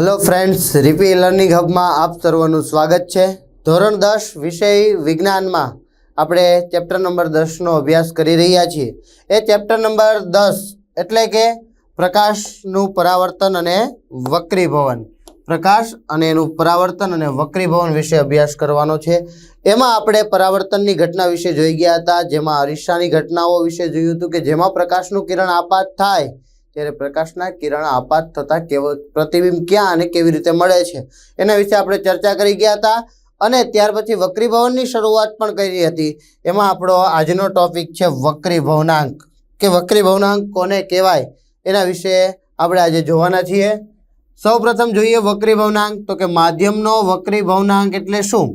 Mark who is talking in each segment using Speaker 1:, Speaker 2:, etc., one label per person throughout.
Speaker 1: Hello friends રીપી learning હબમાં આપ સર્વનું સ્વાગત છે. ધોરણ દસ, વિષય વિજ્ઞાનમાં આપણે ચેપ્ટર નંબર દસનો અભ્યાસ કરી રહ્યા છીએ. એ ચેપ્ટર નંબર દસ એટલે કે પ્રકાશનું પરાવર્તન અને વક્રીભવન. પ્રકાશ અને એનું પરાવર્તન અને વક્રીભવન વિશે અભ્યાસ કરવાનો છે. એમાં આપણે પરાવર્તનની ઘટના વિશે જોઈ ગયા હતા, જેમાં અરીસાની ઘટનાઓ વિશે જોયું હતું કે જેમાં પ્રકાશનું કિરણ આપાત થાય ત્યારે પ્રકાશના કિરણ આપાત થતા કેવો પ્રતિબિંબ ક્યાં અને કેવી રીતે મળે છે? એના વિશે આપણે ચર્ચા કરી ગયા હતા અને ત્યાર પછી વક્રીભવનની શરૂઆત પણ કરી હતી. એમાં આપણો આજનો ટોપિક છે વક્રીભવનાંક કે વક્રીભવનાંક કોને કહેવાય? એના વિશે આપણે આજે જોવાના છીએ. સૌ પ્રથમ જોઈએ વક્રીભવનાંક તો કે માધ્યમનો વક્રીભવનાંક એટલે શું?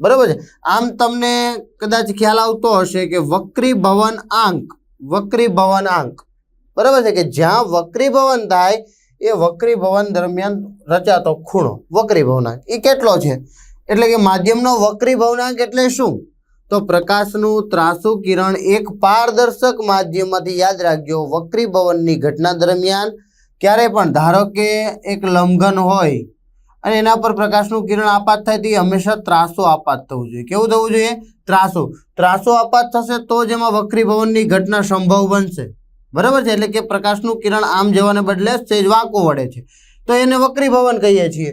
Speaker 1: બરાબર છે? આમ તમને કદાચ ખ્યાલ આવતો હશે કે વક્રીભવન આંક વક્રીભવન આંક બરાબર છે કે જ્યાં વક્રીભવન થાય, એ વક્રીભવન દરમિયાન રચાતો ખૂણો વક્રીભવનાંક એ કેટલો છે? એટલે કે માધ્યમનો વક્રીભવનાંક એટલે શું? તો પ્રકાશનું ત્રાસુ કિરણ એક પારદર્શક માધ્યમમાંથી યાદ રાખજો વક્રીભવનની ઘટના દરમિયાન ક્યારે પણ, ધારો કે એક લંઘન હોય અને એના પર પ્રકાશનું કિરણ આપાત થાય, તો હંમેશા ત્રાસો આપાત થવું જોઈએ. કેવું થવું જોઈએ? ત્રાસો. ત્રાસો આપાત થશે તો જ એમાં વક્રીભવનની ઘટના સંભવ બનશે. બરાબર છે? એટલે કે પ્રકાશનું કિરણ આમ જવાને બદલે સેજ વાંકો વળે છે. તો એને વક્રી ભવન કહીએ છીએ.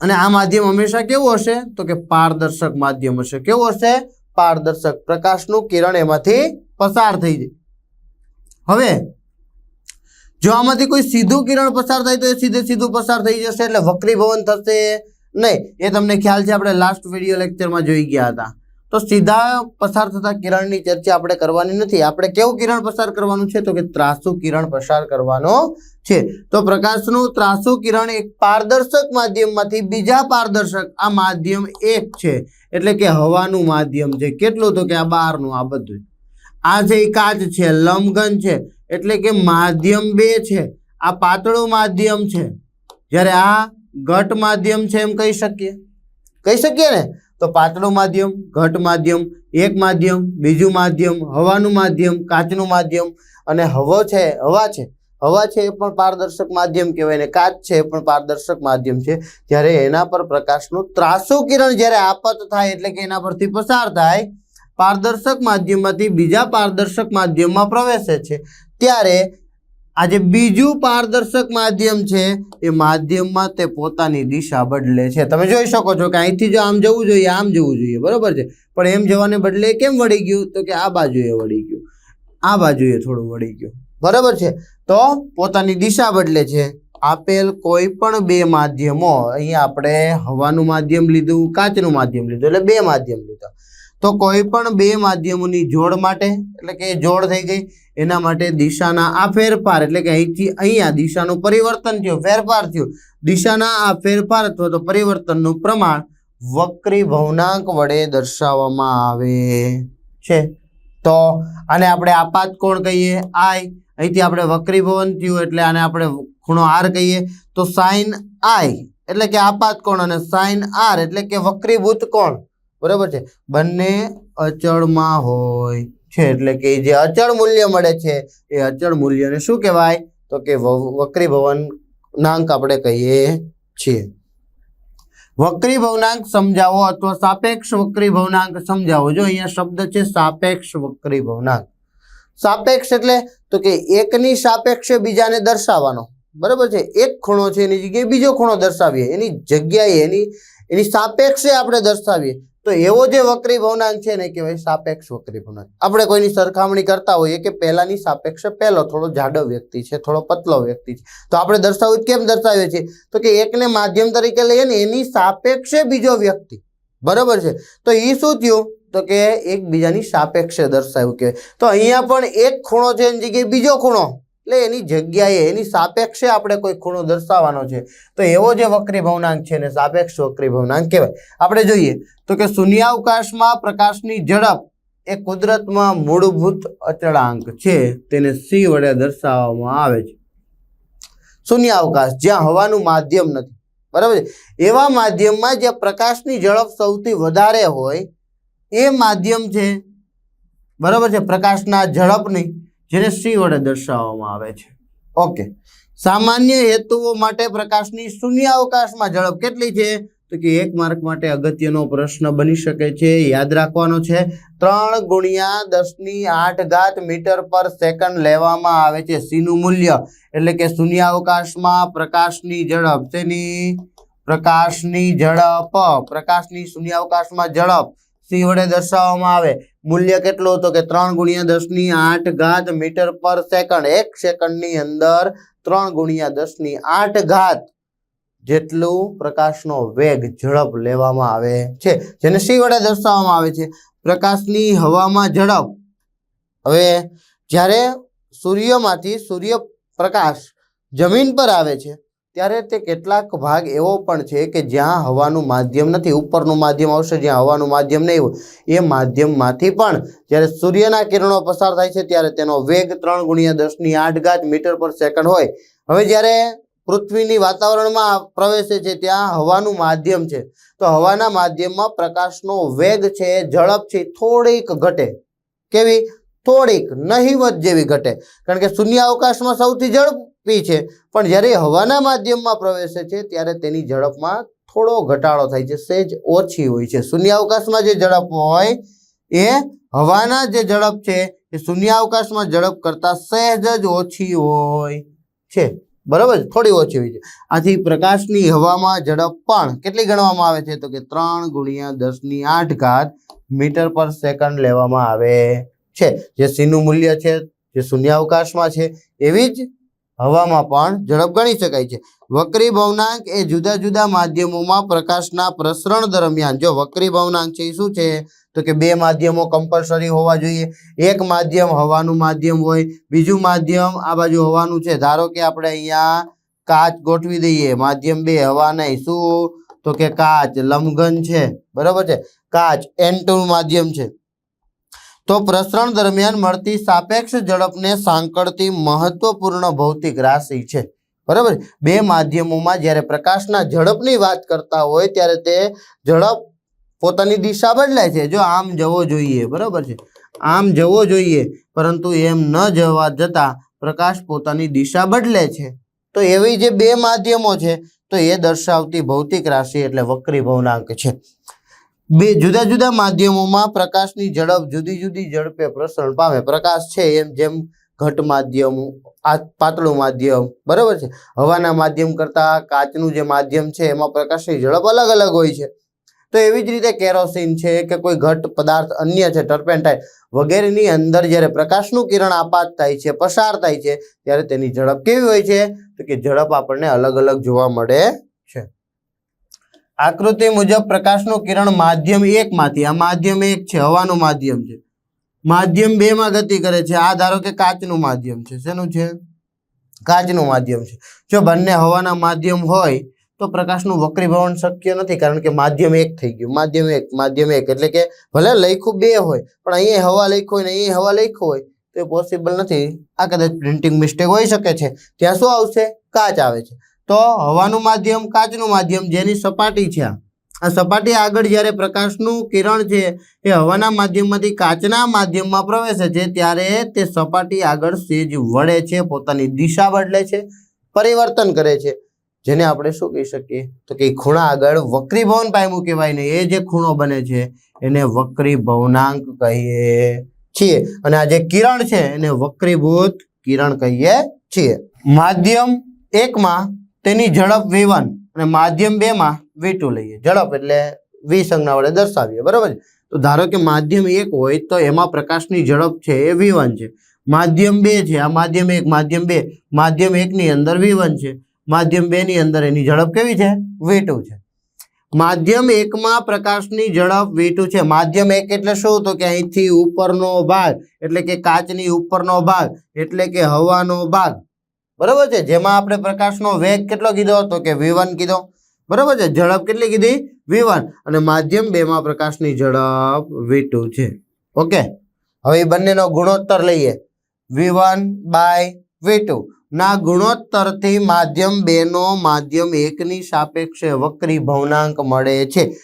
Speaker 1: અને આ માધ્યમ હંમેશા કેવું હશે? તો કે પારદર્શક માધ્યમ હશે. કેવું હશે? પારદર્શક પ્રકાશનું કિરણ એમાંથી પસાર થઈ જાય. હવે, જો આમાંથી કોઈ સીધું કિરણ પસાર થાય તો એ સીધે સીધું પસાર થઈ જશે એટલે વક્રીભવન થશે નહીં. એ તમને ખ્યાલ છે, આપણે લાસ્ટ વીડિયો લેક્ચરમાં જોઈ ગયા હતા. તો સીધા પસાર થતા કિરણની ચર્ચા આપણે કરવાની નથી. આપણે કેવું કિરણ પસાર કરવાનું છે? તો કે ત્રાસુ કિરણ પસાર કરવાનો છે. તો પ્રકાશનું ત્રાસુ કિરણ એક પારદર્શક માધ્યમમાંથી બીજા પારદર્શક આ માધ્યમ એક છે. એટલે કે હવાનું માધ્યમ છે. કેટલું? તો કે આ બહારનું આ બધું. આ જે કાચ છે, લંબઘન છે. એટલે કે માધ્યમ બે છે. આ પાતળું માધ્યમ છે. જ્યારે આ ઘટ માધ્યમ છે એમ કહી શકીએ? કહી શકીએ ને? તો પાતળું માધ્યમ, ઘટ માધ્યમ, એક માધ્યમ, બીજું માધ્યમ, હવાનું માધ્યમ, કાચનું માધ્યમ અને હવો છે, હવા છે. હવા છે એ પણ પારદર્શક માધ્યમ કહેવાય ને કાચ છે એ પણ પારદર્શક માધ્યમ છે. જ્યારે એના પર પ્રકાશનું ત્રાસુ કિરણ જ્યારે આપત થાય એટલે કે એના પરથી પસાર થાય, પારદર્શક માધ્યમમાંથી બીજા પારદર્શક માધ્યમમાં પ્રવેશે છે. ત્યારે આ જે બીજું પારદર્શક માધ્યમ છે, એ માધ્યમમાં તે પોતાની દિશા બદલે છે. તમે જોઈ શકો છો કે અહીંથી જો આમ જવું જોઈએ, આમ જવું જોઈએ, બરોબર છે? પણ એમ જવાને બદલે કેમ વળી ગયું? તો કે આ બાજુએ વળી ગયું. આ બાજુએ થોડું વળી ગયું. બરાબર છે? તો પોતાની દિશા બદલે છે. આપેલ કોઈ પણ બે માધ્યમો, અહીંયા આપણે હવાનું માધ્યમ લીધું, કાચનું માધ્યમ લીધું, એટલે બે માધ્યમ લીધા. તો કોઈ પણ બે માધ્યમોની જોડ માટે, એટલે કે જોડ થઈ ગઈ, એના માટે દિશાના આ ફેરફાર, એટલે કે અહીંથી અહીંયા દિશાનું પરિવર્તન થયું, ફેરફાર થયું. દિશાના આ ફેરફાર અથવા તો પરિવર્તનનું પ્રમાણ વક્રી ભવનાંક વડે દર્શાવવામાં આવે છે. તો આને આપણે આપાત કોણ કહીએ? આઈ. અહીંથી આપણે વક્રીભવન થયું, એટલે આને આપણે ખૂણો આર કહીએ. તો સાઈન આઈ, એટલે કે આપાત કોણ અને સાઈન આર, એટલે કે વક્રીભૂત કોણ? બરાબર છે? બંને અચળમાં હોય છે. એટલે કે જે અચળ મૂલ્ય મળે છે, એ અચળ મૂલ્યને શું કહેવાય? તો કે વક્રી ભવનાંક આપણે કહીએ છીએ. વક્રી ભવનાંક સમજાવો અથવા સાપેક્ષ વક્રીભવનાંક સમજાવો. જો અહીંયા શબ્દ છે સાપેક્ષ વક્રીભવનાંક સાપેક્ષ એટલે તો કે એકની સાપેક્ષે બીજાને દર્શાવવાનો. બરાબર છે? એક ખૂણો છે, એની જગ્યાએ બીજો ખૂણો દર્શાવીએ. એની જગ્યાએ એની એની સાપેક્ષે આપણે દર્શાવીએ. તો એવો જે વક્રી ભવનાંક છે ને કહેવાય સાપેક્ષ વક્રી ભવનાંક. આપણે કોઈની સરખામણી કરતા હોઈએ કે પહેલાની સાપેક્ષ પહેલો થોડો જાડો વ્યક્તિ છે, થોડો પતલો વ્યક્તિ છે. તો આપણે દર્શાવવું કેમ દર્શાવીએ છીએ? તો કે એકને માધ્યમ તરીકે લઈએ ને એની સાપેક્ષે બીજો વ્યક્તિ. બરોબર છે? તો એ શું થયું? તો કે એકબીજાની સાપેક્ષે દર્શાવ્યું કહેવાય. તો અહીંયા પણ એક ખૂણો છે એની જગ્યાએ બીજો ખૂણો. એટલે એની જગ્યાએ, એની સાપેક્ષે આપણે કોઈ ખૂણો દર્શાવવાનો છે. તો એવો જે વક્રી ભવનાંક છે એને સાપેક્ષ વક્રી ભવનાંક કહેવાય. આપણે જોઈએ તો કે શૂન્યાવકાશમાં પ્રકાશની ઝડપ એ કુદરતમાં મૂળભૂત અચળાંક છે. તેને સી વડે દર્શાવવામાં આવે છે. શૂન્યાવકાશ, જ્યાં હવાનું માધ્યમ નથી. બરાબર છે? એવા માધ્યમમાં જ્યાં પ્રકાશની ઝડપ સૌથી વધારે હોય, એ માધ્યમ છે. બરાબર છે? પ્રકાશના ઝડપની જેને સી વડે દર્શાવવામાં આવે છે. ઓકે. સામાન્ય હેતુઓ માટે પ્રકાશની શૂન્યાવકાશમાં ઝડપ કેટલી છે? તો કે એક માર્ક માટે અગત્યનો પ્રશ્ન બની શકે છે. યાદ રાખવાનો છે, ત્રણ ગુણ્યા દસની આઠ ઘાત મીટર પર સેકન્ડ લેવામાં આવે છે સીનું મૂલ્ય. એટલે કે શૂન્યાવકાશમાં પ્રકાશની ઝડપ તેની પ્રકાશની ઝડપ. પ્રકાશની શૂન્યાવકાશમાં ઝડપ. સી વડે દર્શાવવામાં આવે. મૂલ્ય કેટલું તો કે ત્રણ ગુણ્યા દસની આઠ ઘાત મીટર પર સેકન્ડ. એક સેકન્ડની અંદર ત્રણ ગુણ્યા દસની આઠ ઘાત જેટલું પ્રકાશનો વેગ ઝડપ લેવામાં આવે છે. જેને સી વડે દર્શાવવામાં આવે છે. પ્રકાશની હવામાં ઝડપ. હવે જ્યારે સૂર્યમાંથી સૂર્ય પ્રકાશ જમીન પર આવે છે ત્યારે તે કેટલાક ભાગ એવો પણ છે કે જ્યાં હવાનું માધ્યમ નથી, ઉપરનું માધ્યમ આવશે, જ્યાં હવાનું માધ્યમ નહીં હોય. એ માધ્યમમાંથી પણ જ્યારે સૂર્યના કિરણો પસાર થાય છે ત્યારે તેનો વેગ ત્રણ ગુણ્યા દસની આઠ ગાજ મીટર પર સેકન્ડ હોય. હવે જ્યારે પૃથ્વીની વાતાવરણમાં પ્રવેશે છે ત્યાં હવાનું માધ્યમ છે. તો હવાના માધ્યમમાં પ્રકાશનો વેગ છે, ઝડપ છે, થોડીક ઘટે. કેવી? થોડીક, નહીવત જેવી ઘટે. કારણ કે શૂન્ય અવકાશમાં સૌથી ઝડપી છે. પણ જ્યારે હવાના માધ્યમમાં પ્રવેશે છે, ત્યારે તેની ઝડપમાં થોડો ઘટાડો થાય છે. સહેજ ઓછી હોય છે. શૂન્ય અવકાશમાં જે ઝડપ હોય, એ હવાના જે ઝડપ છે, એ શૂન્ય અવકાશમાં ઝડપ કરતાં સહેજ જ ઓછી હોય છે. બરાબર? થોડી ઓછી હોય છે. આથી પ્રકાશની હવામાં ઝડપ પણ કેટલી ગણવામાં આવે છે? તો કે ત્રણ ગુણ્યા દસની આઠ ઘાત મીટર પર સેકન્ડ લેવામાં આવે છે. જે સીનું મૂલ્ય છે, જે શૂન્યાવકાશમાં છે, એવી જ હવામાં પણ ઝડપ ગણી શકાય છે. વક્રી ભવનાંક એ જુદા જુદા માધ્યમોમાં પ્રકાશના પ્રસરણ દરમિયાન, જો વક્રી ભવનાંક છે એ શું છે? તો કે બે માધ્યમો કમ્પલસરી હોવા જોઈએ. એક માધ્યમ હવાનું માધ્યમ હોય, બીજું માધ્યમ આ બાજુ હવાનું છે. ધારો કે આપણે અહીંયા કાચ ગોઠવી દઈએ, માધ્યમ બે હવા નહીં. શું? તો કે કાચ લમઘન છે. બરાબર છે? કાચ એન માધ્યમ છે. તો પ્રસરણ દરમિયાન મળતી સાપેક્ષ ઝડપને સાંકળતી મહત્વપૂર્ણ ભૌતિક રાશિ છે. બરાબર? બે માધ્યમોમાં જ્યારે પ્રકાશના ઝડપની વાત કરતા હોય ત્યારે તે ઝડપ પોતાની દિશા બદલાય છે. જો આમ જવો જોઈએ, બરાબર છે? આમ જવો જોઈએ, પરંતુ એમ ન જવા જતા પ્રકાશ પોતાની દિશા બદલે છે. તો એવી જે બે માધ્યમો છે, તો એ દર્શાવતી ભૌતિક રાશિ એટલે વક્રી ભવનાંક છે. બે જુદા જુદા માધ્યમોમાં પ્રકાશની ઝડપ જુદી જુદી ઝડપે પ્રસરણ પામે. પ્રકાશ છે એમ જેમ ઘટ માધ્યમ પાતળું માધ્યમ, બરાબર છે? હવાના માધ્યમ કરતા કાચનું જે માધ્યમ છે એમાં પ્રકાશની ઝડપ અલગ અલગ હોય છે. તો એવી જ રીતે કેરોસીન છે કે કોઈ ઘટ પદાર્થ અન્ય છે ટર્પેન્ટાઇન વગેરેની અંદર જ્યારે પ્રકાશનું કિરણ આપાત થાય છે, પસાર થાય છે, ત્યારે તેની ઝડપ કેવી હોય છે? તો કે ઝડપ આપણને અલગ અલગ જોવા મળે આકૃતિ મુજબ પ્રકાશનું કિરણ માધ્યમ એકમાંથી, આ માધ્યમ એક છે, હવાનું માધ્યમ છે. માધ્યમ બે માં ગતિ કરે છે, આ ધારો કે કાચનું માધ્યમ છે. શેનું છે? કાચનું માધ્યમ છે. જો બંને હવાના માધ્યમ હોય, તો પ્રકાશનું વક્રીભવન શક્ય નથી, કારણ કે માધ્યમ એક થઈ ગયું. માધ્યમ એક માધ્યમ એક, એટલે કે ભલે લખ્યું બે હોય, પણ અહીંયા હવા લખ્યું હોય ને અહીંયા હવા લખ્યું હોય, તો એ પોસિબલ નથી. આ કદાચ પ્રિન્ટિંગ મિસ્ટેક હોઈ શકે છે. ત્યાં શું આવશે? કાચ આવે છે. તો હવાનું માધ્યમ, કાચનું માધ્યમ જેની સપાટી છે. આ સપાટી આગળ જ્યારે પ્રકાશનું કિરણ છે, એ હવાના માધ્યમમાંથી કાચના માધ્યમમાં પ્રવેશે છે, ત્યારે તે સપાટી આગળ સેજ વળે છે, પોતાની દિશા બદલે છે, પરિવર્તન કરે છે. જેને આપણે શું કહી શકીએ? તો કે ખૂણા આગળ વક્રીભવન પાયમું કહેવાય ને એ જે ખૂણો બને છે, એને વક્રીભવનાંક કહીએ છીએ. અને આ જે કિરણ છે, એને વક્રીભૂત કિરણ કહીએ છીએ. માધ્યમ એકમાં તેની ઝડપ વી અને માધ્યમ બેમાં વી લઈએ. ઝડપ એટલે વી સંજ્ઞા વડે દર્શાવીએ, બરાબર તો ધારો કે માધ્યમ એક હોય તો એમાં પ્રકાશની ઝડપ છે એ વી છે. માધ્યમ બે છે, આ માધ્યમ એક, માધ્યમ બે. માધ્યમ એકની અંદર વી છે. માધ્યમ બેની અંદર એની ઝડપ કેવી છે? વી છે. માધ્યમ એકમાં પ્રકાશની ઝડપ વી છે. માધ્યમ એક એટલે શું? તો કે અહીંથી ઉપરનો ભાગ, એટલે કે કાચની ઉપરનો ભાગ, એટલે કે હવાનો ભાગ. બરાબર છે? જેમાં આપણે પ્રકાશનો વેગ કેટલો કીધો તો કે વી કીધો? બરાબર છે? ઝડપ કેટલી કીધી? વી અને માધ્યમ બેમાં પ્રકાશની ઝડપ વી છે. ઓકે? હવે એ બંનેનો ગુણોત્તર લઈએ. વી વન બાય વી ના ગુણોત્તરથી માધ્યમ બેનો માધ્યમ એકની સાપેક્ષે વક્રી ભવનાંક મળે છે.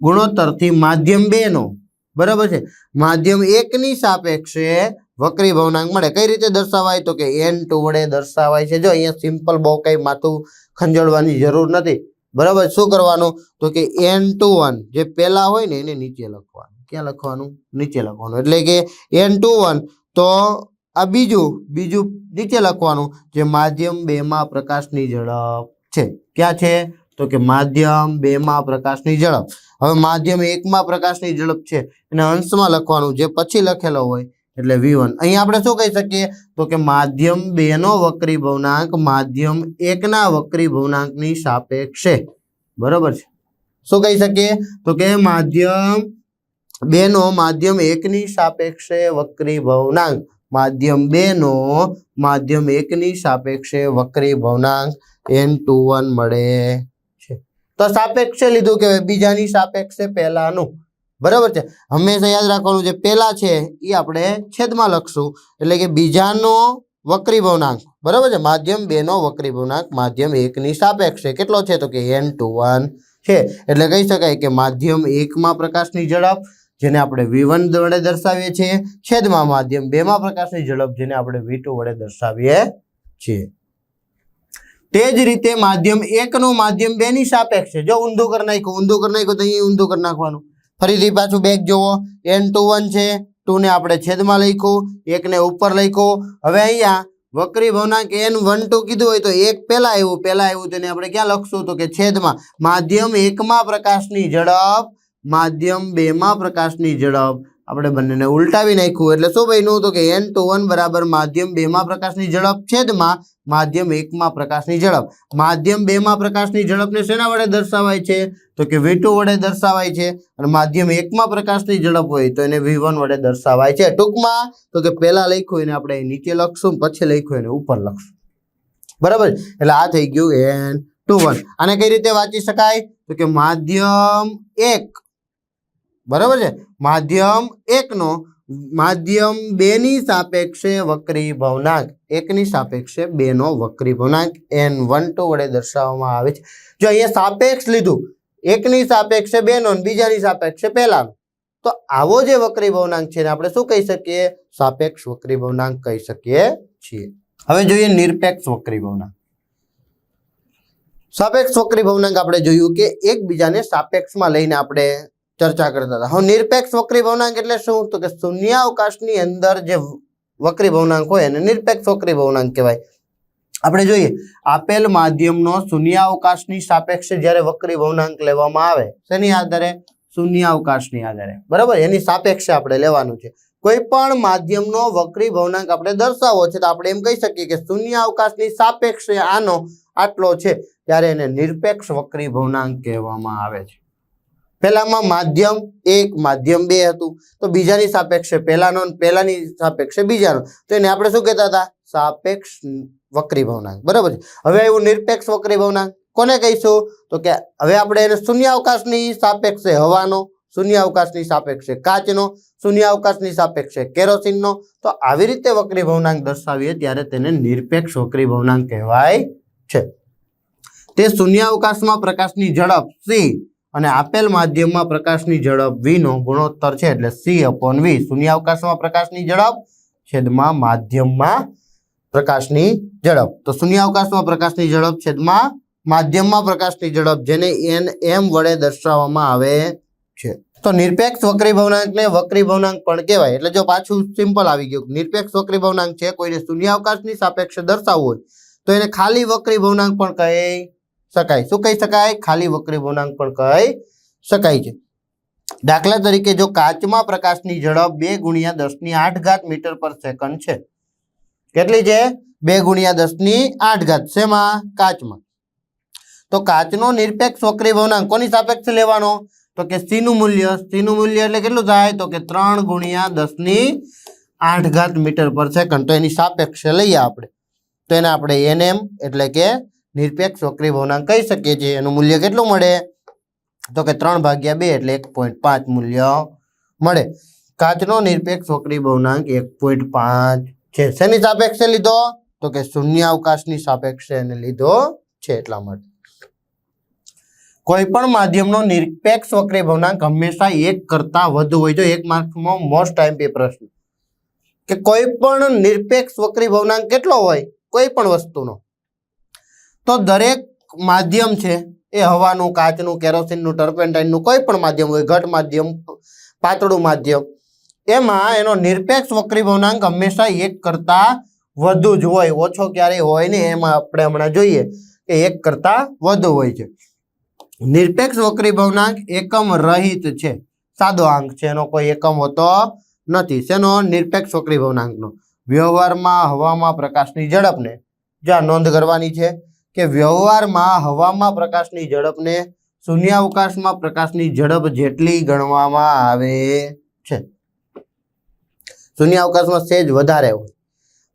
Speaker 1: ગુણોત્તરથી માધ્યમ બેનો. બરાબર છે? માધ્યમ એકની સાપેક્ષે વક્રી ભવનાંક મળે. કઈ રીતે દર્શાવાય? તો કે એન ટુ વડે દર્શાવાય છે. જો અહીંયા સિમ્પલ બહુ કંઈ માથું ખંજોળવાની જરૂર નથી. બરાબર? શું કરવાનું? તો કે એન ટુ વન જે પહેલા હોય ને એને નીચે લખવાનું. ક્યાં લખવાનું? નીચે લખવાનું. એટલે કે એન ટુ વન. તો આ બીજું બીજું નીચે લખવાનું જે માધ્યમ બેમાં પ્રકાશની ઝડપ છે. ક્યાં છે? તો કે માધ્યમ બેમાં પ્રકાશની ઝડપ. હવે માધ્યમ એકમાં પ્રકાશની ઝડપ છે. એને અંશમાં લખવાનું. જે પછી લખેલો હોય એટલે વી વન. અહીંયા આપણે શું કહી શકીએ? તો કે માધ્યમ બે નો વક્રી ભવનાંક, માધ્યમ એકના વક્રી ભવનાંકની સાપેક્ષે. બરોબર છે? શું કહી શકીએ? તો કે માધ્યમ બે નો માધ્યમ એકની સાપેક્ષે વક્રી ભવનાંક. માધ્યમ બે નો માધ્યમ એકની સાપેક્ષે વક્રી ભવનાંક. એન ટુ વન મળે છે. તો સાપેક્ષે લીધું કે બીજાની સાપેક્ષે પહેલાનું. બરાબર છે? હંમેશા યાદ રાખવાનું જે પહેલાં છે, એ આપણે છેદમાં લખશું. એટલે કે બીજાનો વક્રી ભવનાંક. બરાબર છે? માધ્યમ બેનો વક્રી ભવનાંક માધ્યમ એકની સાપેક્ષ. છે કેટલો છે? તો કે એન ટુ વન છે. એટલે કહી શકાય કે માધ્યમ એકમાં પ્રકાશની ઝડપ, જેને આપણે વી વન વડે દર્શાવીએ છીએ. છેદમાં માધ્યમ બેમાં પ્રકાશની ઝડપ, જેને આપણે વી ટુ વડે દર્શાવીએ છીએ. તે જ રીતે માધ્યમ એકનું માધ્યમ બેની સાપેક્ષ. છે જો ઊંધું કરી નાખ્યું, ઊંધું કરી નાખ્યું તો અહીં ઊંધું કરી નાખવાનું. ફરીથી પાછું બેક જુઓ એન ટુ વન છે. ટુ ને આપણે છેદમાં લખ્યું. એકને ઉપર લખ્યું. હવે અહીંયા વક્રી ભવનાંક એન વન ટુ કીધું હોય તો એક પેલા આવ્યું. પહેલા આવ્યું તેને આપણે ક્યાં લખશું? તો કે છેદમાં. માધ્યમ એકમાં પ્રકાશની ઝડપ. માધ્યમ બેમાં પ્રકાશની ઝડપ. આપણે બંનેને ઉલટાવી નાખ્યું. એટલે શું બન્યું તો કે એન ટુ વન બરાબર માધ્યમ બેમાં પ્રકાશની ઝડપ છેદમાં માધ્યમ એકમાં પ્રકાશની ઝડપ. માધ્યમ બેમાં પ્રકાશની ઝડપને શેના વડે દર્શાવાય છે? તો કે વી વડે દર્શાવાય છે અને માધ્યમ એકમાં પ્રકાશની ઝડપ હોય તો એને વી વડે દર્શાવાય છે. ટૂંકમાં તો કે પહેલા લખ્યું એને આપણે નીચે લખશું પછી લખ્યું એને ઉપર લખશું. બરાબર? એટલે આ થઈ ગયું એન ટુ વન આને કઈ રીતે વાંચી શકાય? તો કે માધ્યમ એક બરાબર છે? માધ્યમ એકનો, માધ્યમ બેની સાપેક્ષે વક્રી ભવનાંક. એકની સાપેક્ષે બેનો વક્રી ભવનાંક. એન વન ટુ વડે દર્શાવવામાં આવે છે. જો અહીંયા સાપેક્ષ લીધું, એકની સાપેક્ષે બેનો બીજાની સાપેક્ષે પહેલાનો, તો આવો જે વક્રી ભવનાંક છે આપણે શું કહી શકીએ? સાપેક્ષ વક્રી ભવનાંક કહી શકીએ છીએ. હવે જોઈએ નિરપેક્ષ વક્રી ભવનાંક. સાપેક્ષ વક્રી ભવનાંક આપણે જોયું કે એકબીજાને સાપેક્ષમાં લઈને આપણે ચર્ચા કરતા હતા. હવે નિરપેક્ષ વક્રી ભવનાંક એટલે શું? તો કે શૂન્યાવકાશની અંદર જે વક્રી ભવનાંક હોય એને નિરપેક્ષ વક્રી ભવનાંક કહેવાય. આપણે જોઈએ, આપેલ માધ્યમનો શૂન્યાવકાશની સાપેક્ષે જ્યારે વક્રી ભવનાંક લેવામાં આવે, શેની આધારે? શૂન્યાવકાશની આધારે. બરાબર? એની સાપેક્ષે આપણે લેવાનું છે. કોઈ પણ માધ્યમનો વક્રી ભવનાંક આપણે દર્શાવવો છે તો આપણે એમ કહી શકીએ કે શૂન્યાવકાશની સાપેક્ષે આનો આટલો છે, ત્યારે એને નિરપેક્ષ વક્રી ભવનાંક કહેવામાં આવે છે. પહેલામાં માધ્યમ એક, માધ્યમ બે હતું. તો બીજાની સાપેક્ષે પહેલાનો પહેલાની સાપેક્ષે બીજાનો. તો એને આપણે શું કહેતા હતા? સાપેક્ષ વક્રી ભવનાંક બરાબર છે? હવે આવ્યું નિરપેક્ષ વક્રી ભવનાંક કોને કહીશું? તો કે હવે આપણે એને શૂન્યાવકાશની સાપેક્ષે હવાનો, શૂન્યાવકાશની સાપેક્ષે કાચનો, શૂન્યાવકાશની સાપેક્ષે કેરોસીનનો. તો આવી રીતે વક્રી ભવનાંક દર્શાવીએ ત્યારે તેને નિરપેક્ષ વક્રી ભવનાંક કહેવાય છે. તે શૂન્યાવકાશમાં પ્રકાશની ઝડપ સી અને આપેલ માધ્યમમાં પ્રકાશની ઝડપ વીનો ગુણોત્તર છે એટલે સી અપોન વી શૂન્યાવકાશમાં પ્રકાશની ઝડપ, છેદમાં માધ્યમમાં પ્રકાશની ઝડપ. તો શૂન્યાવકાશમાં પ્રકાશની ઝડપ, છેદમાં માધ્યમમાં પ્રકાશની ઝડપ, જેને એન એમ વડે દર્શાવવામાં આવે છે. તો નિરપેક્ષ વક્રી ભવનાંકને વક્રી ભવનાંક પણ કહેવાય. એટલે જો પાછું સિમ્પલ આવી ગયું નિરપેક્ષ વક્રી ભવનાંક છે, કોઈને શૂન્યાવકાશની સાપેક્ષ દર્શાવવું હોય, તો એને ખાલી વક્રી ભવનાંક પણ કહી શકાય. શું કહી શકાય? ખાલી વક્રી ભવનાંક પણ કહી શકાય છે. દાખલા તરીકે જો કાચમાં પ્રકાશની ઝડપ બે ગુણ્યા દસની આઠ ઘાત મીટર પર સેકન્ડ છે. કેટલી છે? બે ગુણ્યા દસની આઠ ઘાત શેમાં? કાચમાં. તો કાચનો નિરપેક્ષ વક્રી ભવનાંક કોની સાપેક્ષ લેવાનો? તો કે સી નું મૂલ્ય. સી નું મૂલ્ય એટલે કેટલું થાય? તો કે ત્રણ ગુણ્યા દસની આઠ ઘાત મીટર પર સેકન્ડ. તો એની સાપેક્ષ લઈએ આપણે. તો એને આપણે એનએમ એટલે કે નિરપેક્ષ વક્રી ભવનાંક કહી શકીએ છીએ. એનું મૂલ્ય કેટલું મળે? તો કે ત્રણ ભાગ્યા બે એટલે એક પોઈન્ટ પાંચ મૂલ્ય મળે. કાચનો નિરપેક્ષ વક્રી ભવનાંક એક પોઈન્ટ પાંચ છે. શેની સાપેક્ષે લીધો? તો કે શૂન્ય અવકાશની સાપેક્ષે એને લીધો છે એટલા માટે. કોઈ પણ માધ્યમનો નિરપેક્ષ વક્રી ભવનાંક હંમેશા એક કરતા વધુ હોય જો એક માર્કમાં મોસ્ટ ટાઈમ પ્રશ્ન. કે કોઈ પણ નિરપેક્ષ વક્રી ભવનાંક કેટલો હોય? કોઈ પણ વસ્તુનો. તો દરેક માધ્યમ છે, એ હવાનું, કાચનું, કેરોસીનનું, ટર્પેન્ટાઇનનું કોઈ પણ માધ્યમ હોય, ઘટ માધ્યમ, પાતળું માધ્યમ, એમાં એનો નિરપેક્ષ વક્રી ભવનાંક હંમેશા એક કરતાં વધુ જ હોય, ઓછો ક્યારેય હોય નહીં, એમાં આપણે હમણાં જોઈએ કે એક કરતાં વધુ હોય છે. નિરપેક્ષ વક્રી ભવનાંક એકમ રહિત છે, સાદો આંક છે, એનો કોઈ એકમ હોતો નથી, શેનો નિરપેક્ષ વક્રી ભવનાંકનો વ્યવહારમાં હવામાં પ્રકાશની ઝડપને, જ્યાં નોંધ કરવાની છે કે વ્યવહારમાં હવામાં પ્રકાશની ઝડપને શૂન્યાવકાશમાં પ્રકાશની ઝડપ જેટલી ગણવામાં આવે છે. શૂન્યાવકાશમાં સેજ વધારે હોય.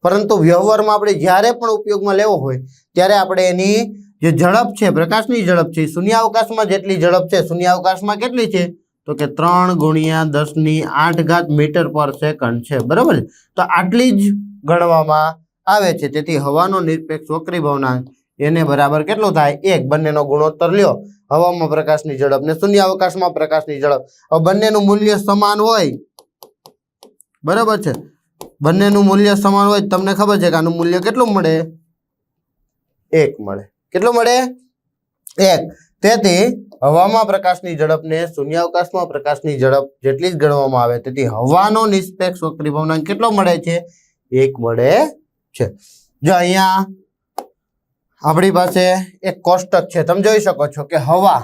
Speaker 1: પરંતુ વ્યવહારમાં આપણે જ્યારે પણ ઉપયોગમાં લેવો હોય, ત્યારે આપણે એની જે ઝડપ છે, પ્રકાશની ઝડપ છે શૂન્યાવકાશમાં જેટલી ઝડપ છે, શૂન્યાવકાશમાં કેટલી છે? તો કે ત્રણ ગુણ્યા દસની આઠ ઘાત મીટર પર સેકન્ડ છે. બરાબર તો આટલી જ ગણવામાં આવે છે. તેથી હવાનો નિરપેક્ષ વક્રી ભવનાંક એને બરાબર કેટલો થાય? એક. બંનેનો ગુણોત્તર લ્યો. હવામાં પ્રકાશની ઝડપ ને શૂન્યાવકાશમાં પ્રકાશની ઝડપ. બંનેનું મૂલ્ય સમાન હોય. બરાબર છે? બંનેનું મૂલ્ય સમાન હોય તમને ખબર છે કે આનું મૂલ્ય કેટલું મળે? એક મળે. કેટલું મળે? એક. તેથી હવામાં પ્રકાશની ઝડપને શૂન્યાવકાશમાં પ્રકાશની ઝડપ જેટલી જ ગણવામાં આવે તેથી હવાનો નિષ્પેક્ષ વક્રી ભવનાંક કેટલો મળે છે? એક મળે છે. જો અહીંયા આપણી પાસે એક કોષ્ટક છે. તમે જોઈ શકો છો કે હવા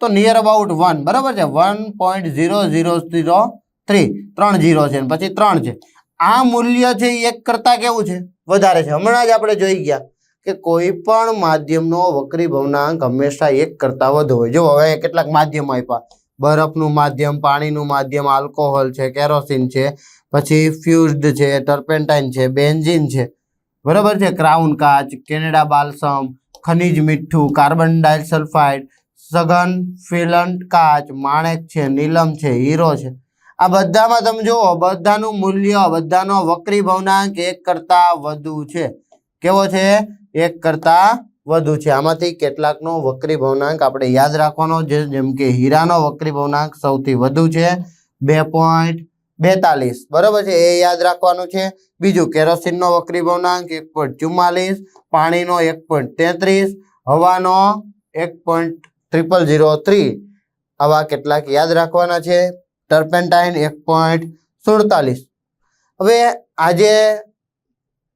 Speaker 1: તો નિયર અબાઉટ વન બરાબર છે? One point zero zero zero three ત્રણ ઝીરો છે પછી ત્રણ છે. આ મૂલ્ય છે એક કરતાં કેવું છે? વધારે છે. હમણાં જ આપણે જોઈ ગયા કે કોઈ પણ માધ્યમનો વક્રી ભવનાંક હંમેશા એક કરતાં વધુ હોય. જો હવે કેટલાક માધ્યમ આપ્યા. બરફનું માધ્યમ, પાણીનું માધ્યમ આલ્કોહોલ છે કેરોસીન છે, પછી ફ્યુઝડ છે ટર્પેન્ટાઇન છે બેન્ઝિન છે. બરાબર છે? ક્રાઉન કાચ, કેનેડા બાલ્સમ, ખનિજ મીઠું કાર્બન ડાયસલ્ફાઇડ સઘન ફિલન્ટ કાચ, માણેક છે, નીલમ છે, હીરો છે. આ બધામાં તમે જુઓ, બધાનું મૂલ્ય, બધાનો વક્રી ભવનાંક એક કરતા વધુ છે. કેવો છે? એક કરતા વધુ છે. આમાંથી કેટલાકનો વક્રી ભવનાંક આપણે યાદ રાખવાનો છે. જેમ કે હીરાનો વક્રી ભવનાંક સૌથી વધુ છે. બે પોઈન્ટ બેતાલીસ. બરાબર છે? એ યાદ રાખવાનું છે. બીજું, કેરોસીનનો વક્રી ભવનાંક એક પોઈન્ટ ચુમ્માલીસ, પાણીનો એક પોઈન્ટ તેત્રીસ, હવાનો એક પોઈન્ટ ત્રિપલ ઝીરો થ્રી આવા કેટલાક યાદ રાખવાના છે. ટર્પેન્ટાઇન એક પોઈન્ટ સુડતાલીસ. હવે આજે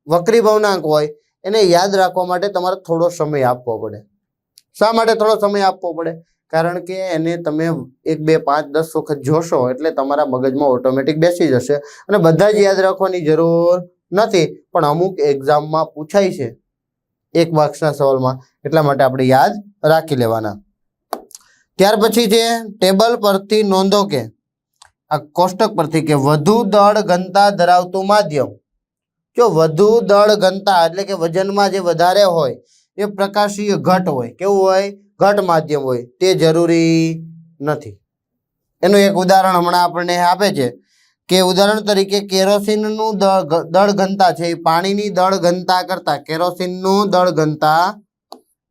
Speaker 1: વક્રી ભવનાંક હોય, એને યાદ રાખવા માટે તમારે થોડો સમય આપવો પડે. શા માટે થોડો સમય આપવો પડે? કારણ કે એને તમે એક, બે, પાંચ, દસ વખત જોશો એટલે તમારા મગજમાં ઓટોમેટિક બેસી જશે. અને બધા જ યાદ રાખવાની જરૂર નથી, પણ અમુક એક્ઝામમાં પૂછાય છે એક માર્ક્સના સવાલમાં. એટલા માટે આપણે યાદ રાખી લેવાના. ત્યાર પછી છે, ટેબલ પરથી નોંધો કે આ કોષ્ટક પરથી કે વધુ દળ ઘનતા ધરાવતું માધ્યમ. જો વધુ દળ ઘનતા એટલે કે વજનમાં જે વધારે હોય, એ પ્રકાશીય ઘટ હોય. કેવું હોય? ઘટ માધ્યમ હોય તે જરૂરી નથી. એનું એક ઉદાહરણ હમણાં આપણને આપે છે કે ઉદાહરણ તરીકે કેરોસીનનું દળ ઘનતા છે એ પાણીની દળ ઘનતા કરતા, કેરોસીનનું દળ ઘનતા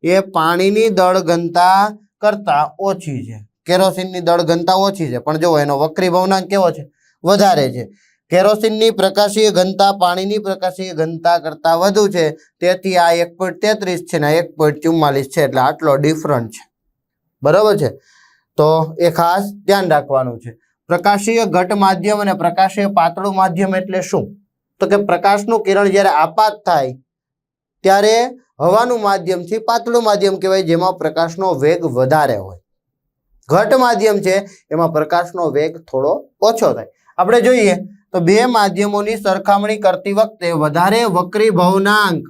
Speaker 1: એ પાણીની દળ ઘનતા કરતા ઓછી છે. કેરોસીનની દળ ઘનતા ઓછી છે. પણ જો એનો વક્રી ભવનાંક કેવો છે? વધારે છે. કેરોસીનની પ્રકાશીય ઘનતા પાણીની પ્રકાશીય ઘનતા કરતાં વધુ છે. તેથી આ એક પોઈન્ટ તેત્રીસ છે ને એક પોઈન્ટ ચુમ્માલીસ છે એટલે આટલો ડિફરન્ટ છે. બરાબર છે? તો એ ખાસ ધ્યાન રાખવાનું છે. પ્રકાશીય ઘટ માધ્યમ અને પ્રકાશીય પાતળું માધ્યમ એટલે શું? તો કે પ્રકાશનું કિરણ જ્યારે આપાત થાય, ત્યારે હવાનું માધ્યમથી પાતળું માધ્યમ કહેવાય, જેમાં પ્રકાશનો વેગ વધારે હોય. ઘટ માધ્યમ છે, એમાં પ્રકાશનો વેગ થોડો ઓછો થાય. આપણે જોઈએ તો બે માધ્યમોની સરખામણી કરતી વખતે વધારે વક્રી ભવનાંક,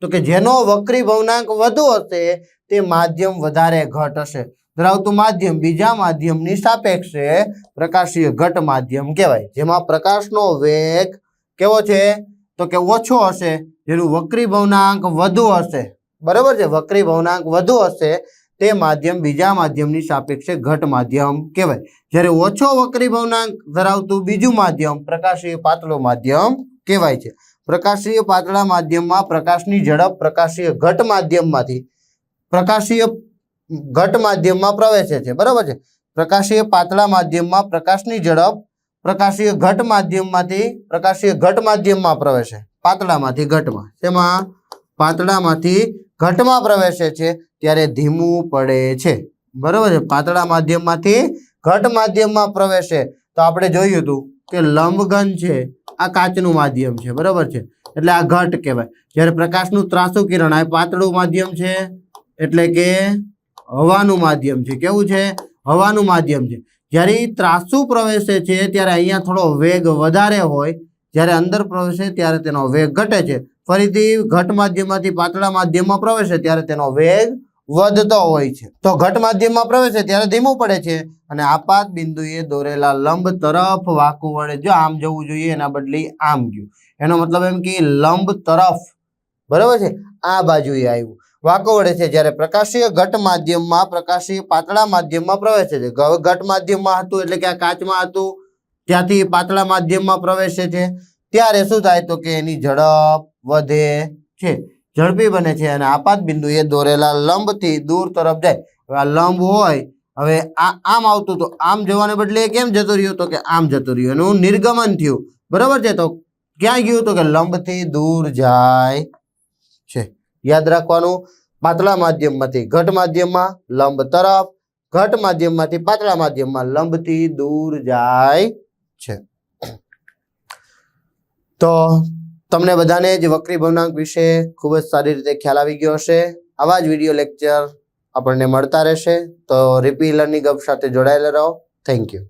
Speaker 1: તો કે જેનો વક્રી ભવનાંક વધુ હશે, તે માધ્યમ વધારે ઘટ હશે. ધરાવતું માધ્યમ બીજા માધ્યમની સાપેક્ષે પ્રકાશીય ઘટ માધ્યમ કહેવાય. જેમાં પ્રકાશનો વેગ કેવો છે? તો કે ઓછો હશે, જેનું વક્રી ભવનાંક વધુ હશે. બરાબર છે? વક્રી ભવનાંક વધુ હશે તે માધ્યમ બીજા માધ્યમની સાપેક્ષે ઘટ માધ્યમ કહેવાય. જ્યારે ઓછો વક્રી ભવનાંક ધરાવતું બીજું માધ્યમ પ્રકાશીય પાતળો માધ્યમ કહેવાય છે. પ્રકાશીય પાતળા માધ્યમમાં પ્રકાશની ઝડપ પ્રકાશીય ઘટ માધ્યમમાંથી પ્રકાશીય ઘટ માધ્યમમાં પ્રવેશે છે. બરાબર છે? પ્રકાશીય પાતળા માધ્યમમાં પ્રકાશની ઝડપ પ્રકાશીય ઘટ માધ્યમમાંથી પ્રકાશીય ઘટ માધ્યમમાં પ્રવેશે. પાતળામાંથી ઘટમાં. તેમાં પાતળામાંથી ઘટમાં પ્રવેશે છે ત્યારે ધીમું પડે છે. બરાબર છે? પાતળા માધ્યમમાંથી ઘટ માધ્યમમાં પ્રવેશે. તો આપણે જોયું હતું કે લંબઘન છે, આ કાચનું માધ્યમ છે. બરાબર છે? એટલે આ ઘટ કહેવાય. જ્યારે પ્રકાશનું ત્રાસુ કિરણ, આ પાતળું માધ્યમ છે, એટલે કે હવાનું માધ્યમ છે. કેવું છે? હવાનું માધ્યમ છે. જ્યારે ત્રાસુ પ્રવેશે છે, ત્યારે અહીંયા થોડો વેગ વધારે હોય. જ્યારે અંદર પ્રવેશે, ત્યારે તેનો વેગ ઘટે છે. ફરીથી ઘટ માધ્યમમાંથી પાતળા માધ્યમમાં પ્રવેશે ત્યારે તેનો વેગ વધતો હોય છે. તો ઘટ માધ્યમમાં પ્રવેશે ત્યારે ધીમું પડે છે અને આપાત બિંદુએ દોરેલા લંબ તરફ વાંકું વળે. જો આમ જવું જોઈએ, એના બદલે આમ ગયું. એનો મતલબ એમ કે લંબ તરફ. બરાબર છે? આ બાજુએ આવ્યું. વાકો વળે છે જ્યારે પ્રકાશીય ઘટ માધ્યમમાં પ્રકાશીય પાતળા માધ્યમમાં પ્રવેશે છે. ઘટ માધ્યમમાં હતું એટલે કે આ કાચમાં હતું. ત્યાંથી પાતળા માધ્યમમાં પ્રવેશે છે. ત્યારે શું થાય તો કે એની ઝડપ વધે છે. ઝડપી બને છે અને આપાત બિંદુએ દોરેલા લંબથી દૂર તરફ જાય. હવે આ લંબ હોય, હવે આ આમ આવતું તો આમ જવાને બદલે એ કેમ જતો રહ્યો? તો કે આમ જતો રહ્યો એનું નિર્ગમન થયું. બરાબર છે? તો ક્યાં ગયું? તો કે લંબથી દૂર જાય છે. યાદ રાખવાનું, પાતળા માધ્યમમાંથી ઘટ માધ્યમમાં લંબ તરફ, ઘટ માધ્યમમાંથી પાતળા માધ્યમમાં લંબથી દૂર જાય છે. તો તમને બધાને જ વક્રી ભવનાંક વિશે ખૂબ જ સારી રીતે ખ્યાલ આવી ગયો હશે. આવા જ વીડિયો લેક્ચર આપણને મળતા રહેશે. તો રિપી લર્નિંગ અપ સાથે જોડાયેલા રહો. Thank you